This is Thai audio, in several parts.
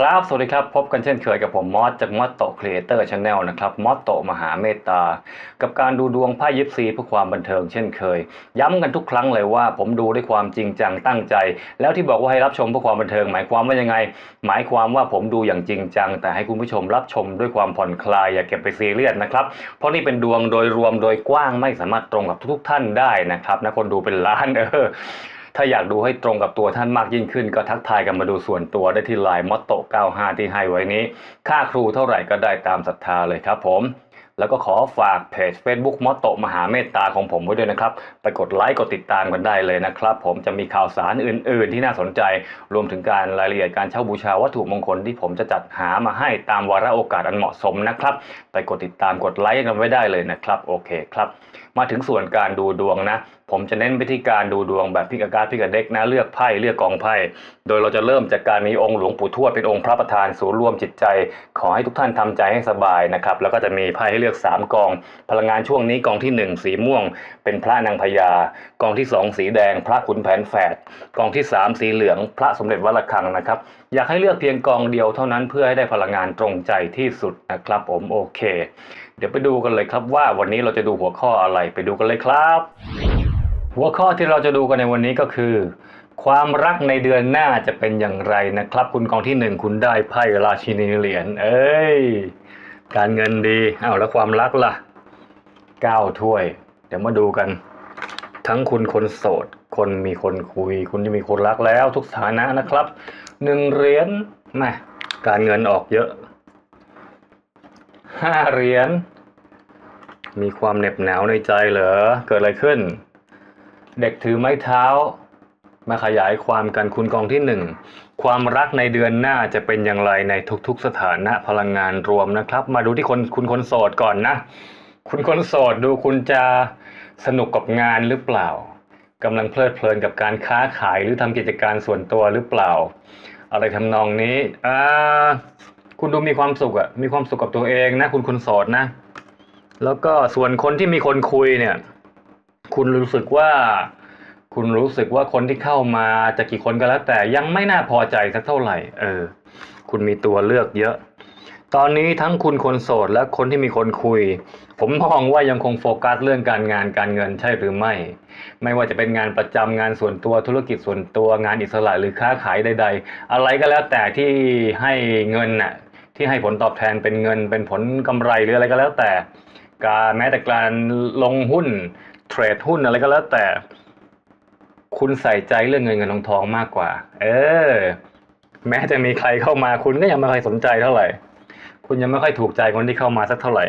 ครับ สวัสดีครับ พบกันเช่นเคยกับผมมอสจากมอสโตครีเอเตอร์ชาแนลนะครับ มอสโตมหาเมตตา กับการดูดวงไพ่ยิปซีเพื่อความบันเทิงเช่นเคย ย้ำกันทุกครั้งเลยว่าผมดูด้วยความจริงจังตั้งใจ แล้วที่บอกว่าให้รับชมเพื่อความบันเทิง หมายความว่ายังไง หมายความว่าผมดูอย่างจริงจัง แต่ให้คุณผู้ชมรับชมด้วยความผ่อนคลายอย่าเก็บไปซีเรียสนะครับ เพราะนี่เป็นดวงโดยรวมโดยกว้างไม่สามารถตรงกับทุกๆท่านได้นะครับนะคนดูเป็นล้านเออ ถ้าอยากดูให้ตรงกับตัวท่านมากยิ่งขึ้น ก็ทักทายกันมาดูส่วนตัวได้ที่ไลน์มอตโต95 ที่ให้ไว้นี้ ค่าครูเท่าไหร่ก็ได้ตามศรัทธาเลยครับผมแล้วก็ขอฝากเพจ Facebook มอตโตมหาเมตตาของผมไว้ด้วยนะครับ ไปกดไลค์กดติดตามกันได้เลยนะครับ ผมจะมีข่าวสารอื่น ๆ ที่น่าสนใจ รวมถึงการรายละเอียดการเช่าบูชาวัตถุมงคลที่ผมจะจัดหามาให้ตามวาระโอกาสอันเหมาะสมนะครับ ไปกดติดตามกดไลค์กันไว้ได้เลยนะครับ โอเคครับ มาถึงส่วนการดูดวงนะ ผมจะเน้นไปที่การดูดวงแบบพิกาการพิกเด็กนะ เลือกไพ่เลือกกองไพ่ โดยเราจะเริ่มจากการมีองค์หลวงปู่ทวดเป็นองค์พระประธานศูนย์รวมจิตใจ ขอให้ทุกท่านทำใจให้สบายนะครับ แล้วก็จะมีไพ่ให้เลือก 3 กอง พลังงานช่วงนี้กองทีหนึ่1 สีม่วง เป็นพระนางพญากองที่ 2 สีแดง พระขุนแผนแฝดกองที่ 3 สีเหลือง พระสมเด็จวัดระฆังนะครับอยากให้เลือกเพียงกองเดียวเท่านั้นเพื่อให้ได้พลังงานตรงใจที่สุดนะครับ ผมโอเค เดี๋ยวไปดูกันเลยครับว่าวันนี้เราจะดูหัวข้ออะไรไปดูกันเลยครับ หัวข้อที่เราจะดูกันในวันนี้ก็คือ ความรักในเดือนหน้าจะเป็นอย่างไรนะครับ คุณกองที่หนึ่งคุณได้ไพ่ราชินีเหรียญเอ้ยการเงินดีอ้าวแล้วความรักล่ะเก้าถ้วย เดี๋ยวมาดูกัน ทั้งคุณคนโสด คนมีคนคุย คุณจะมีคนรักแล้วทุกสถานะนะครับ หนึ่งเหรียญม่การเงินออกเยอะห้าเหรียญมีความเหน็บหนาวในใจเหรอ เกิดอะไรขึ้น เด็กถือไม้เท้า มาขยายความกันคุณกองที่หนึ่งความรักในเดือนหน้าจะเป็นอย่างไรในทุกๆสถานะพลังงานรวมนะครับ มาดูที่คนคุณคนโสดก่อนนะ คุณคนโสดดูคุณจะสนุกกับงานหรือเปล่ากำลังเพลิดเพลินกับการค้าขายหรือทำกิจการส่วนตัวหรือเปล่า อะไรทำนองนี้อ่าคุณดูมีความสุขอะมีความสุขกับตัวเองนะ คุณคนโสดนะ แล้วก็ส่วนคนที่มีคนคุยเนี่ย คุณรู้สึกว่า คุณรู้สึกว่าคนที่เข้ามาจะกี่คนก็แล้วแต่ยังไม่น่าพอใจสักเท่าไหร่ เออ คุณมีตัวเลือกเยอะ ตอนนี้ทั้งคุณคนโสดและคนที่มีคนคุย ผมมองว่ายังคงโฟกัสเรื่องการงานการเงินใช่หรือไม่ ไม่ว่าจะเป็นงานประจำงานส่วนตัวธุรกิจส่วนตัวงานอิสระหรือค้าขายใด ๆ อะไรก็แล้วแต่ที่ให้เงินน่ะที่ให้ผลตอบแทนเป็นเงิน เป็นผลกำไรหรืออะไรก็แล้วแต่ การแม้แต่การลงหุ้นเทรดหุ้นอะไรก็แล้วแต่ คุณใส่ใจเรื่องเงินเงินทองทองมากกว่า เออ แม้จะมีใครเข้ามาคุณก็ยังไม่ค่อยสนใจเท่าไหร่ คุณยังไม่ค่อยถูกใจคนที่เข้ามาสักเท่าไหร่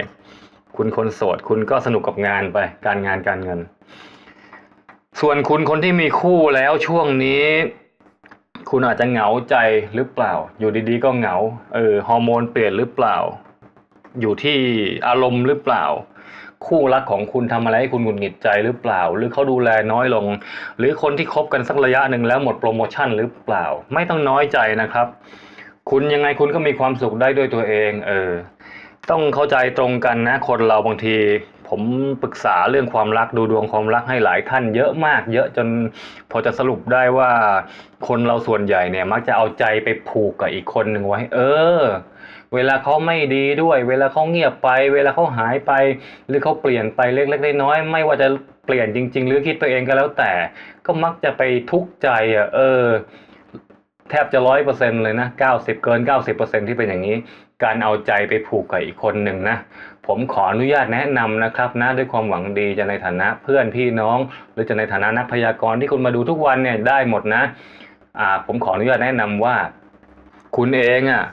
คุณคนโสด คุณก็สนุกกับงานไปการงานการเงิน ส่วนคุณคนที่มีคู่แล้วช่วงนี้ คุณอาจจะเหงาใจหรือเปล่า อยู่ดีๆ ก็เหงา เออฮอร์โมนเปลี่ยนหรือเปล่า อยู่ที่อารมณ์หรือเปล่า คู่รักของคุณทำอะไรให้คุณหงุดหงิดใจหรือเปล่า หรือเขาดูแลน้อยลง หรือคนที่คบกันสักระยะหนึ่งแล้วหมดโปรโมชั่นหรือเปล่า ไม่ต้องน้อยใจนะครับ คุณยังไงคุณก็มีความสุขได้ด้วยตัวเอง เออ ต้องเข้าใจตรงกันนะ คนเราบางที ผมปรึกษาเรื่องความรักดูดวงความรักให้หลายท่านเยอะมาก เยอะจนพอจะสรุปได้ว่า คนเราส่วนใหญ่เนี่ย มักจะเอาใจไปผูกกับอีกคนหนึ่งไว้ เออ เวลาเขาไม่ดีด้วย เวลาเขาเงียบไป เวลาเขาหายไป หรือเขาเปลี่ยนไปเล็กๆน้อยๆไม่ว่าจะเปลี่ยนจริง ๆ หรือคิดไปเองก็แล้วแต่ ก็มักจะไปทุกข์ใจอะเออ แทบจะร้อยเปอร์เซ็นเลยนะเก้าสิบเกินเก้าสิบเปอร์เซ็นที่เป็นอย่างนี้ การเอาใจไปผูกกับอีกคนหนึ่งนะ ผมขออนุญาตแนะนำนะครับนะด้วยความหวังดีจะในฐานะเพื่อนพี่น้อง หรือจะในฐานะนักพยากรณ์ที่คุณมาดูทุกวันเนี่ยได้หมดนะอ่าผมขออนุญาตแนะนำว่า คุณเองอะ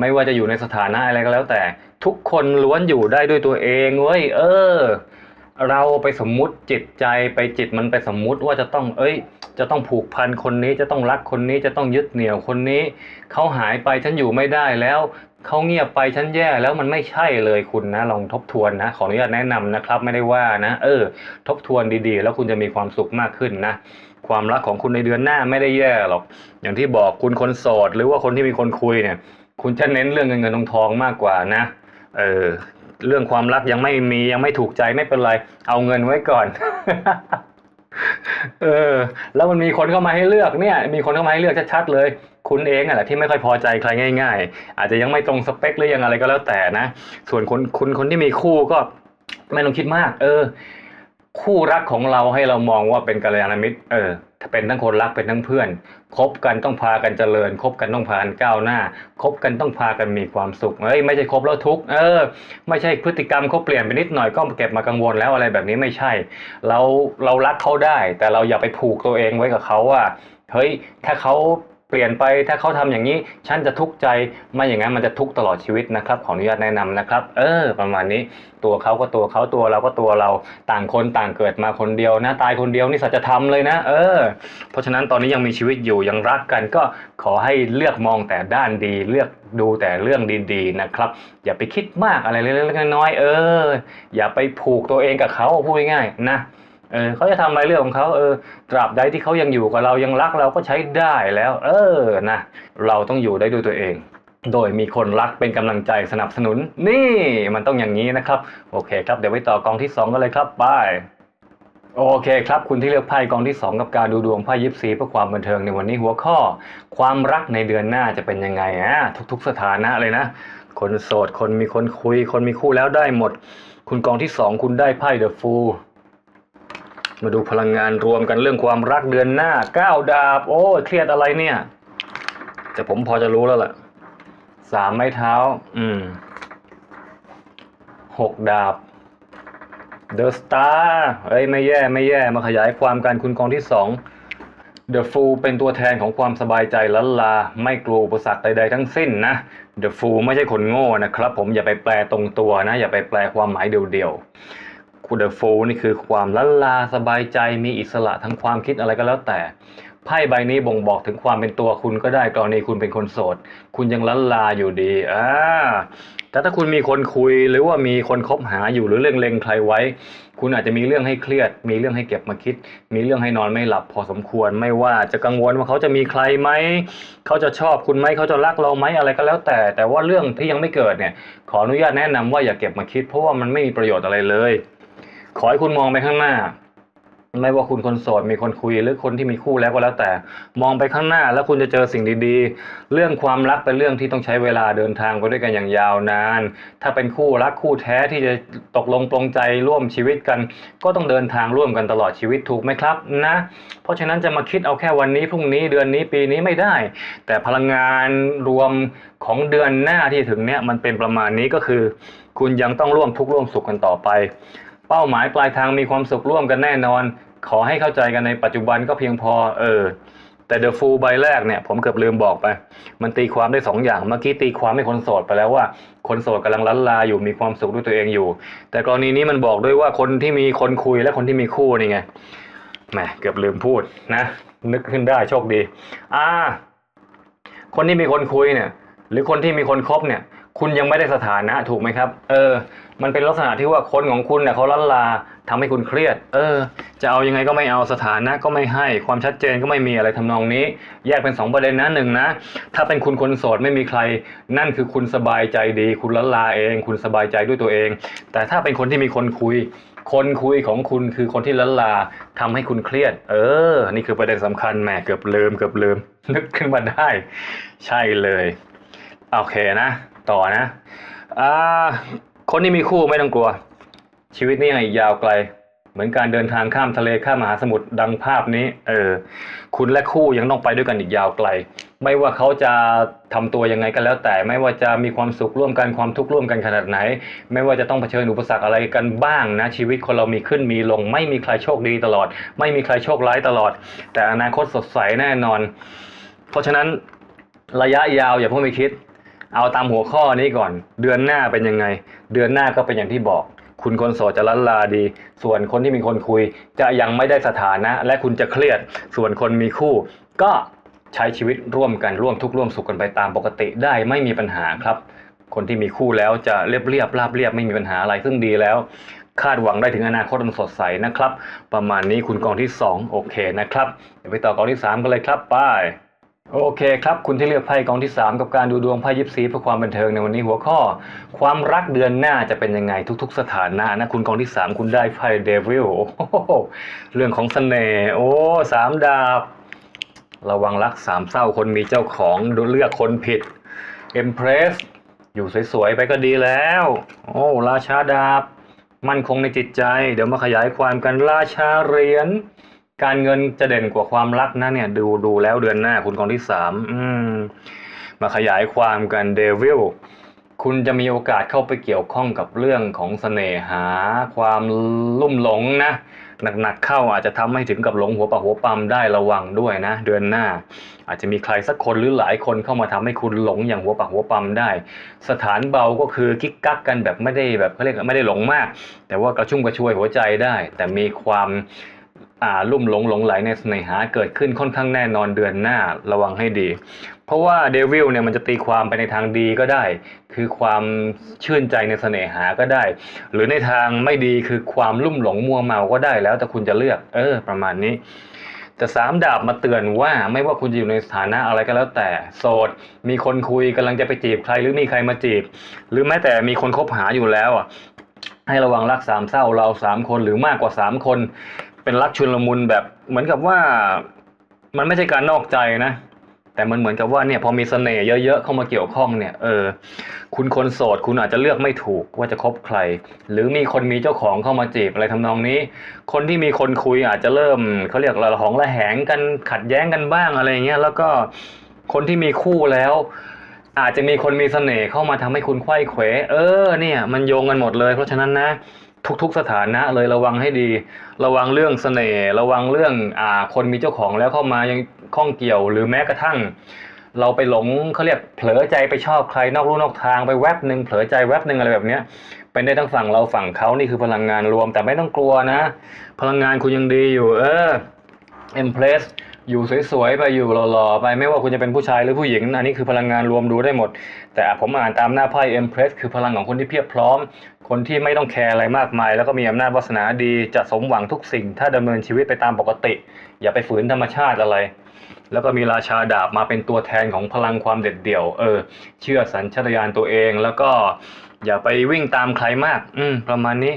ไม่ว่าจะอยู่ในสถานะอะไรก็แล้วแต่ ทุกคนล้วนอยู่ได้ด้วยตัวเองเว้ยเออ เราไปสมมุติจิตใจไปจิตมันไปสมมุติว่าจะต้อง เอ้ย จะต้องผูกพันคนนี้จะต้องรักคนนี้จะต้องยึดเหนี่ยวคนนี้เขาหายไปฉันอยู่ไม่ได้แล้วเขาเงียบไปฉันแย่แล้วมันไม่ใช่เลยคุณนะ ลองทบทวนนะ ขออนุญาตแนะนำนะครับ ไม่ได้ว่านะ เออ ทบทวนดีๆ แล้วคุณจะมีความสุขมากขึ้นนะ ความรักของคุณในเดือนหน้าไม่ได้แย่หรอก อย่างที่บอกคุณคนโสดหรือว่าคนที่มีคนคุยเนี่ย คุณจะเน้นเรื่องเงินเงินทองทองมากกว่านะ เออ เรื่องความรักยังไม่มียังไม่ถูกใจไม่เป็นไร เอาเงินไว้ก่อน เออ แล้วมันมีคนเข้ามาให้เลือกเนี่ย มีคนเข้ามาให้เลือกชัดๆเลย คุณเองอะแหละที่ไม่ค่อยพอใจใครง่าย ๆ อาจจะยังไม่ตรงสเปคหรือยังอะไรก็แล้วแต่นะส่วนคนคุณคนที่มีคู่ก็ไม่ต้องคิดมาก เออ คู่รักของเราให้เรามองว่าเป็นกัลยาณมิตร เออ ถ้าเป็นทั้งคนรักเป็นทั้งเพื่อน คบกันต้องพากันเจริญ คบกันต้องพากันก้าวหน้า คบกันต้องพากันมีความสุขเอ้ยไม่ใช่คบแล้วทุกข์เออ ไม่ใช่พฤติกรรมเขาเปลี่ยนไปนิดหน่อยก็เก็บมากังวลแล้วอะไรแบบนี้ไม่ใช่ เราเรารักเขาได้ แต่เราอย่าไปผูกตัวเองไว้กับเขาว่าเฮ้ยถ้าเขา เปลี่ยนไปถ้าเขาทำอย่างนี้ฉันจะทุกข์ใจไม่อย่างนั้นมันจะทุกข์ตลอดชีวิตนะครับ ขออนุญาตแนะนำนะครับ เออ ประมาณนี้ตัวเขาก็ตัวเขาตัวเราก็ตัวเราต่างคนต่างเกิดมาคนเดียวนะตายคนเดียวนี่สัจธรรมเลยนะ เออ เพราะฉะนั้นตอนนี้ยังมีชีวิตอยู่ยังรักกันก็ขอให้เลือกมองแต่ด้านดีเลือกดูแต่เรื่องดีๆนะครับ อย่าไปคิดมากอะไรเล็กๆน้อยๆเออ อย่าไปผูกตัวเองกับเขาพูดง่ายๆนะ เออเขาจะทำอะไรเรื่องของเขาเออตราบใดที่เขายังอยู่กับเรายังรักเราก็ใช้ได้แล้ว เออนะเราต้องอยู่ได้ด้วยตัวเอง โดยมีคนรักเป็นกำลังใจสนับสนุน นี่มันต้องอย่างนี้นะครับ โอเคครับเดี๋ยวไปต่อกองที่ 2 กันเลยครับไปโอเคครับ คุณที่เลือกไพ่กองที่ 2 กับการดูดวงไพ่ยิปซีเพื่อความบันเทิงในวันนี้หัวข้อ ความรักในเดือนหน้าจะเป็นยังไงอะทุก ๆ สถานะเลยนะ คนโสดคนมีคนคุย คนมีคู่แล้วได้หมด คุณกองที่ 2 คุณได้ไพ่เดอะฟูล มาดูพลังงานรวมกันเรื่องความรักเดือนหน้าเก้าดาบ โอ้เครียดอะไรเนี่ย แต่ผมพอจะรู้แล้วล่ะสามไม้เท้า อืมหกดาบเดอะสตาร์เอ้ยไม่แย่ไม่แย่มาขยายความการคุณกองที่สองเดอะฟูเป็นตัวแทนของความสบายใจล้นลา ไม่กลัวอุปสรรคใดๆทั้งสิ้นนะเดอะฟูไม่ใช่คนโง่นะครับ ผมอย่าไปแปลตรงตัวนะ อย่าไปแปลความหมายเดียวๆ คุณเดอะฟูนี่คือความละลาสบายใจมีอิสระทางความคิดอะไรก็แล้วแต่ไพ่ใบนี้บ่งบอกถึงความเป็นตัวคุณก็ได้กรณีคุณเป็นคนโสด คุณยังละลาอยู่ดีอ่าแต่ถ้าคุณมีคนคุยหรือว่ามีคนคบหาอยู่หรือเรื่องเล็งใครไว้ คุณอาจจะมีเรื่องให้เครียด มีเรื่องให้เก็บมาคิด มีเรื่องให้นอนไม่หลับพอสมควรไม่ว่าจะกังวลว่าเขาจะมีใครไหมเขาจะชอบคุณไหมเขาจะรักเราไหมอะไรก็แล้วแต่ แต่ว่าเรื่องที่ยังไม่เกิดเนี่ย ขออนุญาตแนะนำว่าอย่าเก็บมาคิด เพราะว่ามันไม่มีประโยชน์อะไรเลย ขอให้คุณมองไปข้างหน้า ไม่ว่าคุณคนโสดมีคนคุยหรือคนที่มีคู่แล้วก็แล้วแต่ มองไปข้างหน้าแล้วคุณจะเจอสิ่งดีๆ เรื่องความรักเป็นเรื่องที่ต้องใช้เวลาเดินทางไปด้วยกันอย่างยาวนาน ถ้าเป็นคู่รักคู่แท้ที่จะตกลงปลงใจร่วมชีวิตกัน ก็ต้องเดินทางร่วมกันตลอดชีวิตถูกไหมครับนะ เพราะฉะนั้นจะมาคิดเอาแค่วันนี้พรุ่งนี้เดือนนี้ปีนี้ไม่ได้ แต่พลังงานรวมของเดือนหน้าที่ถึงเนี่ยมันเป็นประมาณนี้ก็คือ คุณยังต้องร่วมทุกข์ร่วมสุขกันต่อไป เป้าหมายปลายทางมีความสุขร่วมกันแน่นอน ขอให้เข้าใจกันในปัจจุบันก็เพียงพอ เออ แต่เดอะฟูลใบแรกเนี่ย ผมเกือบลืมบอกไป มันตีความได้สองอย่าง เมื่อกี้ตีความให้คนโสดไปแล้วว่า คนโสดกำลังลันลาอยู่มีความสุขด้วยตัวเองอยู่ แต่กรณีนี้มันบอกด้วยว่าคนที่มีคนคุยและคนที่มีคู่นี่ไงแหมเกือบลืมพูดนะ นึกขึ้นได้โชคดี อ่า คนที่มีคนคุยเนี่ย หรือคนที่มีคนคบเนี่ย คุณยังไม่ได้สถานะถูกไหมครับ เออ มันเป็นลักษณะที่ว่าคนของคุณเนี่ยเขาลันลาทำให้คุณเครียด เออ จะเอายังไงก็ไม่เอาสถานะก็ไม่ให้ ความชัดเจนก็ไม่มีอะไรทำนองนี้ แยกเป็นสองประเด็นนะหนึ่งนะ ถ้าเป็นคุณคนโสดไม่มีใคร นั่นคือคุณสบายใจดี คุณลันลาเอง คุณสบายใจด้วยตัวเอง แต่ถ้าเป็นคนที่มีคนคุย คนคุยของคุณคือคนที่ลันลาทำให้คุณเครียด เออ นี่คือประเด็นสำคัญแหมเกือบลืมเกือบลืมนึกขึ้นมาได้ ใช่เลยโอเคนะ ต่อนะอ่าคนที่มีคู่ไม่ต้องกลัว ชีวิตนี้ยังอีกยาวไกล เหมือนการเดินทางข้ามทะเลข้ามมหาสมุทรดังภาพนี้ เออ คุณและคู่ยังต้องไปด้วยกันอีกยาวไกล ไม่ว่าเขาจะทำตัวยังไงก็แล้วแต่ ไม่ว่าจะมีความสุขร่วมกันความทุกข์ร่วมกันขนาดไหน ไม่ว่าจะต้องเผชิญอุปสรรคอะไรกันบ้างนะ ชีวิตคนเรามีขึ้นมีลง ไม่มีใครโชคดีตลอด ไม่มีใครโชคร้ายตลอด แต่อนาคตสดใสแน่นอน เพราะฉะนั้นระยะยาวอย่าเพิ่งไปคิด เอาตามหัวข้อนี้ก่อน เดือนหน้าเป็นยังไง เดือนหน้าก็เป็นอย่างที่บอก คุณคนโสดจะลันลาดี ส่วนคนที่มีคนคุย จะยังไม่ได้สถานะ และคุณจะเครียด ส่วนคนมีคู่ ก็ใช้ชีวิตร่วมกันร่วมทุกข์ร่วมสุขกันไปตามปกติได้ไม่มีปัญหาครับ คนที่มีคู่แล้วจะเรียบเรียบราบเรียบไม่มีปัญหาอะไรซึ่งดีแล้ว คาดหวังได้ถึงอนาคตอันสดใสนะครับ ประมาณนี้คุณกองที่ 2 โอเคนะครับเดี๋ยวไปต่อกองที่ 3 กันเลยครับไป โอเคครับ คุณที่เลือกไพ่กองที่ 3 กับการดูดวงไพ่ยิปซีเพื่อความบันเทิงในวันนี้หัวข้อ ความรักเดือนหน้าจะเป็นยังไงทุก ๆ สถานะนะ คุณกองที่ 3 คุณได้ไพ่เดวิลเรื่องของเสน่ห์โอ้สามดาบ ระวังรักสามเศร้าคนมีเจ้าของดูเลือกคนผิด Empress อยู่สวย ๆ ไปก็ดีแล้ว โอ้ราชาดาบ มั่นคงในจิตใจ เดี๋ยวมาขยายความกันราชาเหรียญ การเงินจะเด่นกว่าความรักนะเนี่ย ดูดูแล้วเดือนหน้าคุณกองที่สามมมาขยายความกันเดวิลคุณจะมีโอกาสเข้าไปเกี่ยวข้องกับเรื่องของเสน่หา ความลุ่มหลงนะหนักๆเข้าอาจจะทำให้ถึงกับหลงหัวปะหัวปั๊มได้ระวังด้วยนะ เดือนหน้า อาจจะมีใครสักคนหรือหลายคนเข้ามาทำให้คุณหลงอย่างหัวปะหัวปั๊มได้ สถานเบาก็คือกิ๊กกักกันแบบไม่ได้แบบเขาเรียกไม่ได้หลงมาก แต่ว่ากระชุ่มกระชวยหัวใจได้ แต่มีความ ลุ่มหลงหลงไหลในเสน่หาเกิดขึ้นค่อนข้างแน่นอนเดือนหน้าระวังให้ดี เพราะว่าเดวิลเนี่ยมันจะตีความไปในทางดีก็ได้ คือความชื่นใจในเสน่หาก็ได้ หรือในทางไม่ดีคือความลุ่มหลงมัวเมาก็ได้แล้วแต่คุณจะเลือก เออ ประมาณนี้แต่สามดาบมาเตือนว่าไม่ว่าคุณจะอยู่ในสถานะอะไรก็แล้วแต่โสด มีคนคุยกำลังจะไปจีบใครหรือมีใครมาจีบ หรือแม้แต่มีคนคบหาอยู่แล้วอะให้ระวังรักสามเศร้าเราสามคนหรือมากกว่าสามคน เป็นรักชุลมุนแบบเหมือนกับว่ามันไม่ใช่การนอกใจนะ แต่มันเหมือนกับว่าเนี่ยพอมีเสน่ห์เยอะๆเข้ามาเกี่ยวข้องเนี่ยเออคุณคนโสดคุณอาจจะเลือกไม่ถูกว่าจะคบใคร หรือมีคนมีเจ้าของเข้ามาจีบอะไรทำนองนี้ คนที่มีคนคุยอาจจะเริ่มเขาเรียกระหองระแหงกันขัดแย้งกันบ้างอะไรเงี้ยแล้วก็คนที่มีคู่แล้ว อาจจะมีคนมีเสน่ห์เข้ามาทำให้คุณไขว้เขวเออเนี่ย มันโยงกันหมดเลย เพราะฉะนั้นนะ ทุกๆสถานะเลยระวังให้ดี ระวังเรื่องเสน่ห์ระวังเรื่องอ่าคนมีเจ้าของแล้วเข้ามายังข้องเกี่ยว หรือแม้กระทั่ง เราไปหลงเขาเรียกเผลอใจไปชอบใครนอกลู่นอกทางไปแวบหนึ่งเผลอใจแวบหนึ่งอะไรแบบเนี้ยเป็นได้ทั้งฝั่งเราฝั่งเขานี่คือพลังงานรวมแต่ไม่ต้องกลัวนะ พลังงานคุณยังดีอยู่ เออ Empress อ อยู่สวยๆไปอยู่หล่อๆไปไม่ว่าคุณจะเป็นผู้ชายหรือผู้หญิง อันนี้คือพลังงานรวมดูได้หมด แต่ผมอ่านตามหน้าไพ่ Empress คือพลังของคนที่เพียบพร้อม คนที่ไม่ต้องแคร์อะไรมากมาย แล้วก็มีอำนาจวาสนาดีจะสมหวังทุกสิ่ง ถ้าดำเนินชีวิตไปตามปกติ อย่าไปฝืนธรรมชาติอะไร แล้วก็มีราชาดาบมาเป็นตัวแทนของพลังความเด็ดเดี่ยวเออเชื่อสัญชาตญาณตัวเอง แล้วก็อย่าไปวิ่งตามใครมาก อืมประมาณนี้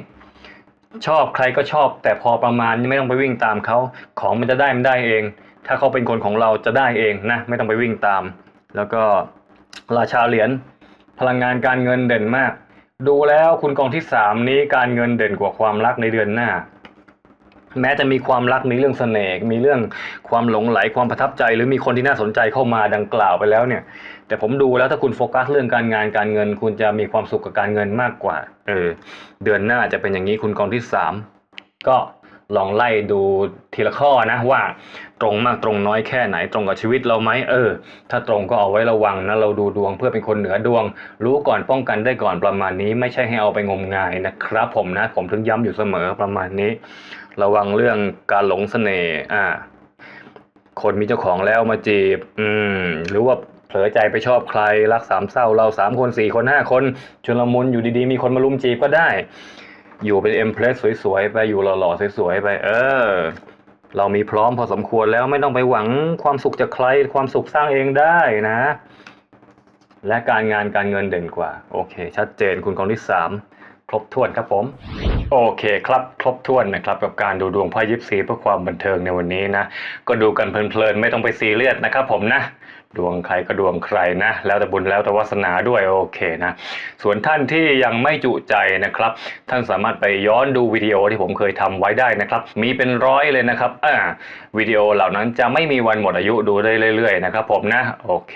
ชอบใครก็ชอบ แต่พอประมาณไม่ต้องไปวิ่งตามเขาของมันจะได้มันได้เอง ถ้าเขาเป็นคนของเราจะได้เองนะไม่ต้องไปวิ่งตาม แล้วก็ราชาเหรียญพลังงานการเงินเด่นมาก ดูแล้วคุณกองที่สามนี้การเงินเด่นกว่าความรักในเดือนหน้า แม้จะมีความรักมีเรื่องเสน่ห์มีเรื่องความหลงไหลความประทับใจ หรือมีคนที่น่าสนใจเข้ามาดังกล่าวไปแล้วเนี่ย แต่ผมดูแล้วถ้าคุณโฟกัสเรื่องการงานการเงิน คุณจะมีความสุขกับการเงินมากกว่า เออ เดือนหน้าจะเป็นอย่างนี้คุณกองที่สามก็ ลองไล่ดูทีละข้อนะว่าตรงมากตรงน้อยแค่ไหนตรงกับชีวิตเราไหมเออ ถ้าตรงก็เอาไว้ระวังนะเราดูดวงเพื่อเป็นคนเหนือดวง รู้ก่อนป้องกันได้ก่อนประมาณนี้ ไม่ใช่ให้เอาไปงมงายนะครับผมนะผมถึงย้ำอยู่เสมอประมาณนี้ ระวังเรื่องการหลงเสน่ห์อ่า คนมีเจ้าของแล้วมาจีบ อืม หรือว่าเผลอใจไปชอบใครรักสามเศร้าเราสามคนสี่คนห้าคนชวนละมุนอยู่ดีๆ มีคนมาลุมจีบก็ได้ อยู่เป็นเอ็มเพรสสวยๆไปอยู่หล่อๆสวยๆไป เออ เรามีพร้อมพอสมควรแล้วไม่ต้องไปหวังความสุขจากใครความสุขสร้างเองได้นะ และการงานการเงินเด่นกว่า โอเค ชัดเจนคุณกองที่สาม ครบถ้วนครับผม โอเคครับ ครบถ้วนนะครับ กับการดูดวงไพ่ยิปซีเพื่อความบันเทิงในวันนี้นะ ก็ดูกันเพลินๆไม่ต้องไปซีเรียสนะครับผมนะดวงใครก็ดวงใครนะ แล้วแต่บุญแล้วแต่วาสนาด้วยโอเคนะ ส่วนท่านที่ยังไม่จุใจนะครับ ท่านสามารถไปย้อนดูวิดีโอที่ผมเคยทำไว้ได้นะครับ มีเป็นร้อยเลยนะครับอ่าวิดีโอเหล่านั้นจะไม่มีวันหมดอายุดูได้เรื่อย ๆ นะครับผมนะ โอเค